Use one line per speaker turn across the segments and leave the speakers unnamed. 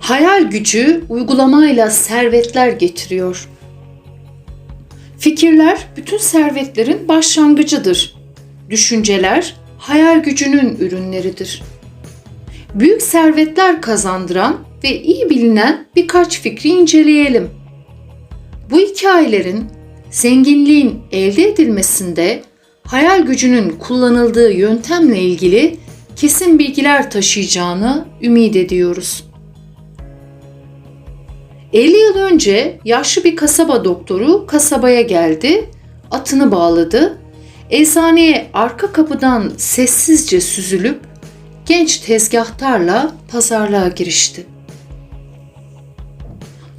Hayal gücü uygulamayla servetler getiriyor. Fikirler bütün servetlerin başlangıcıdır. Düşünceler hayal gücünün ürünleridir. Büyük servetler kazandıran ve iyi bilinen birkaç fikri inceleyelim. Bu hikayelerin zenginliğin elde edilmesinde hayal gücünün kullanıldığı yöntemle ilgili kesin bilgiler taşıyacağını ümit ediyoruz. 50 yıl önce yaşlı bir kasaba doktoru kasabaya geldi, atını bağladı, eczaneye arka kapıdan sessizce süzülüp genç tezgahtarla pazarlığa girişti.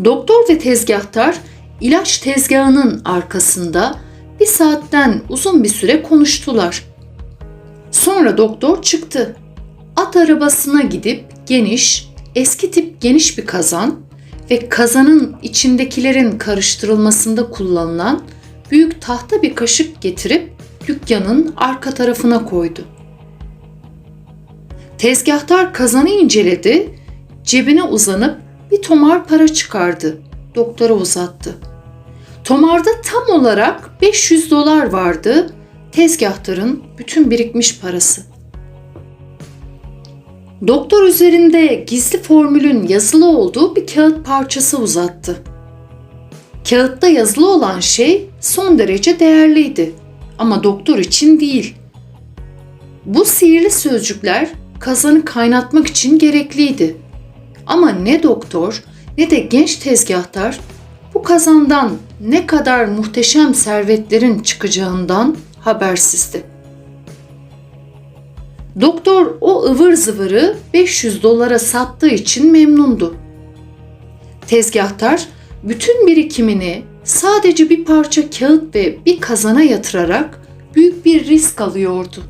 Doktor ve tezgahtar ilaç tezgahının arkasında bir saatten uzun bir süre konuştular. Sonra doktor çıktı. At arabasına gidip geniş, eski tip geniş bir kazan ve kazanın içindekilerin karıştırılmasında kullanılan büyük tahta bir kaşık getirip dükkanın arka tarafına koydu. Tezgahtar kazanı inceledi, cebine uzanıp bir tomar para çıkardı. Doktora uzattı. Tomarda tam olarak 500 dolar vardı. Tezgahtarın bütün birikmiş parası. Doktor üzerinde gizli formülün yazılı olduğu bir kağıt parçası uzattı. Kağıtta yazılı olan şey son derece değerliydi ama doktor için değil. Bu sihirli sözcükler kazanı kaynatmak için gerekliydi. Ama ne doktor ne de genç tezgahtar bu kazandan ne kadar muhteşem servetlerin çıkacağından habersizdi. Doktor o ıvır zıvırı 500 dolara sattığı için memnundu. Tezgahtar bütün birikimini sadece bir parça kağıt ve bir kazana yatırarak büyük bir risk alıyordu.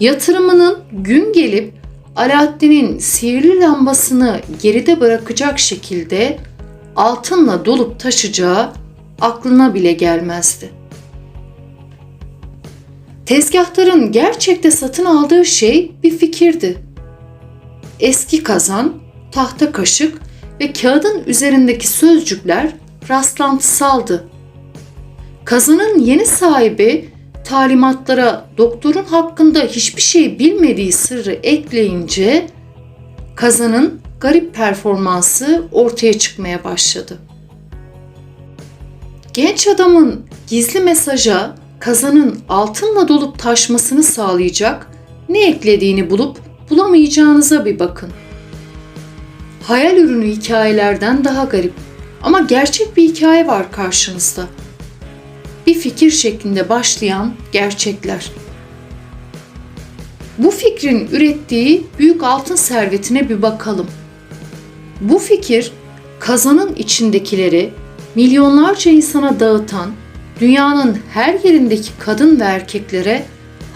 Yatırımının gün gelip Alaaddin'in sihirli lambasını geride bırakacak şekilde altınla dolup taşacağı aklına bile gelmezdi. Tezgahtarın gerçekte satın aldığı şey bir fikirdi. Eski kazan, tahta kaşık ve kağıdın üzerindeki sözcükler rastlantısaldı. Kazanın yeni sahibi talimatlara doktorun hakkında hiçbir şey bilmediği sırrı ekleyince kazanın garip performansı ortaya çıkmaya başladı. Genç adamın gizli mesaja kazanın altınla dolup taşmasını sağlayacak ne eklediğini bulup bulamayacağınıza bir bakın. Hayal ürünü hikayelerden daha garip ama gerçek bir hikaye var karşınızda. Bir fikir şeklinde başlayan gerçekler. Bu fikrin ürettiği büyük altın servetine bir bakalım. Bu fikir kazanın içindekileri milyonlarca insana dağıtan dünyanın her yerindeki kadın ve erkeklere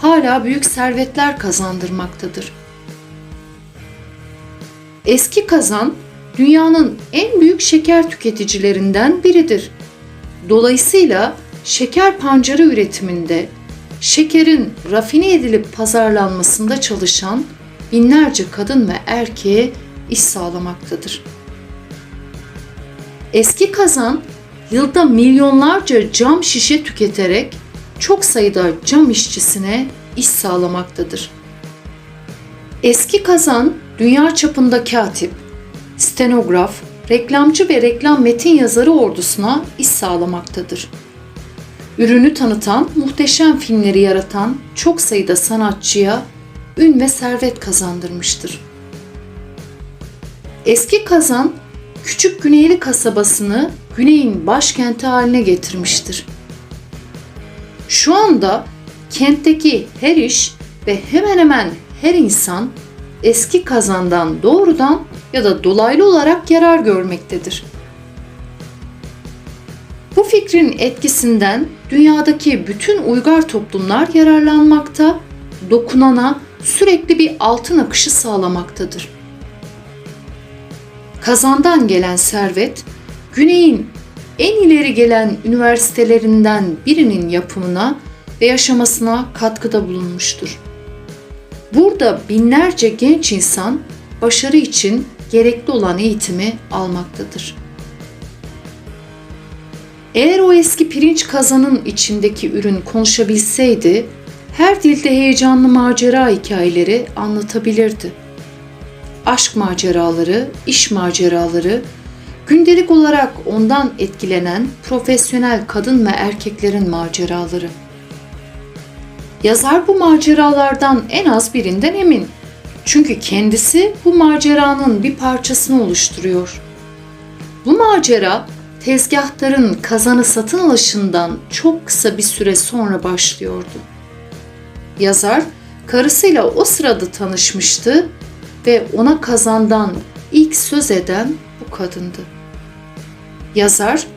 hala büyük servetler kazandırmaktadır. Eski kazan dünyanın en büyük şeker tüketicilerinden biridir. Dolayısıyla şeker pancarı üretiminde, şekerin rafine edilip pazarlanmasında çalışan binlerce kadın ve erkeğe iş sağlamaktadır. Eski kazan yılda milyonlarca cam şişe tüketerek çok sayıda cam işçisine iş sağlamaktadır. Eski kazan dünya çapında katip, stenograf, reklamcı ve reklam metin yazarı ordusuna iş sağlamaktadır. Ürünü tanıtan, muhteşem filmleri yaratan çok sayıda sanatçıya ün ve servet kazandırmıştır. Eski kazan küçük güneyli kasabasını güneyin başkenti haline getirmiştir. Şu anda kentteki her iş ve hemen hemen her insan eski kazandan doğrudan ya da dolaylı olarak yarar görmektedir. Bu fikrin etkisinden dünyadaki bütün uygar toplumlar yararlanmakta, dokunana sürekli bir altın akışı sağlamaktadır. Kazandan gelen servet, Güney'in en ileri gelen üniversitelerinden birinin yapımına ve yaşamasına katkıda bulunmuştur. Burada binlerce genç insan başarı için gerekli olan eğitimi almaktadır. Eğer o eski pirinç kazanın içindeki ürün konuşabilseydi, her dilde heyecanlı macera hikayeleri anlatabilirdi. Aşk maceraları, iş maceraları, gündelik olarak ondan etkilenen profesyonel kadın ve erkeklerin maceraları. Yazar bu maceralardan en az birinden emin. Çünkü kendisi bu maceranın bir parçasını oluşturuyor. Bu macera tezgahtarın kazanı satın alışından çok kısa bir süre sonra başlıyordu. Yazar karısıyla o sırada tanışmıştı ve ona kazandan ilk söz eden kadındı. Yazar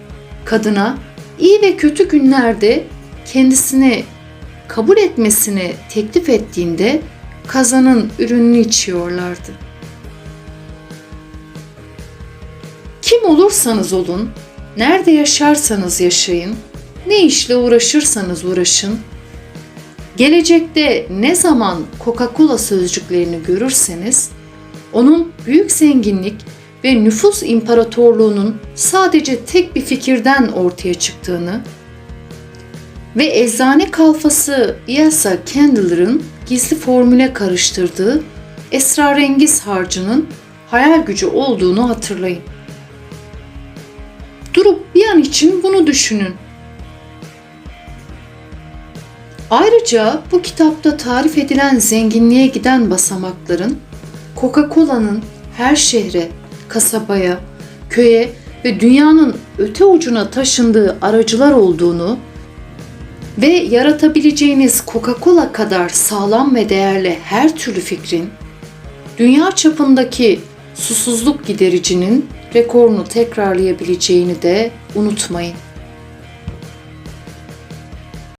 kadına iyi ve kötü günlerde kendisini kabul etmesini teklif ettiğinde kazanın ürününü içiyorlardı. Kim olursanız olun, nerede yaşarsanız yaşayın, ne işle uğraşırsanız uğraşın, gelecekte ne zaman Coca-Cola sözcüklerini görürseniz, onun büyük zenginlik ve nüfus imparatorluğunun sadece tek bir fikirden ortaya çıktığını ve eczane kalfası Iasa Candler'ın gizli formüle karıştırdığı esrarengiz harcının hayal gücü olduğunu hatırlayın. Durup bir an için bunu düşünün. Ayrıca bu kitapta tarif edilen zenginliğe giden basamakların Coca-Cola'nın her şehre, kasabaya, köye ve dünyanın öte ucuna taşındığı aracılar olduğunu ve yaratabileceğiniz Coca-Cola kadar sağlam ve değerli her türlü fikrin dünya çapındaki susuzluk gidericinin rekorunu tekrarlayabileceğini de unutmayın.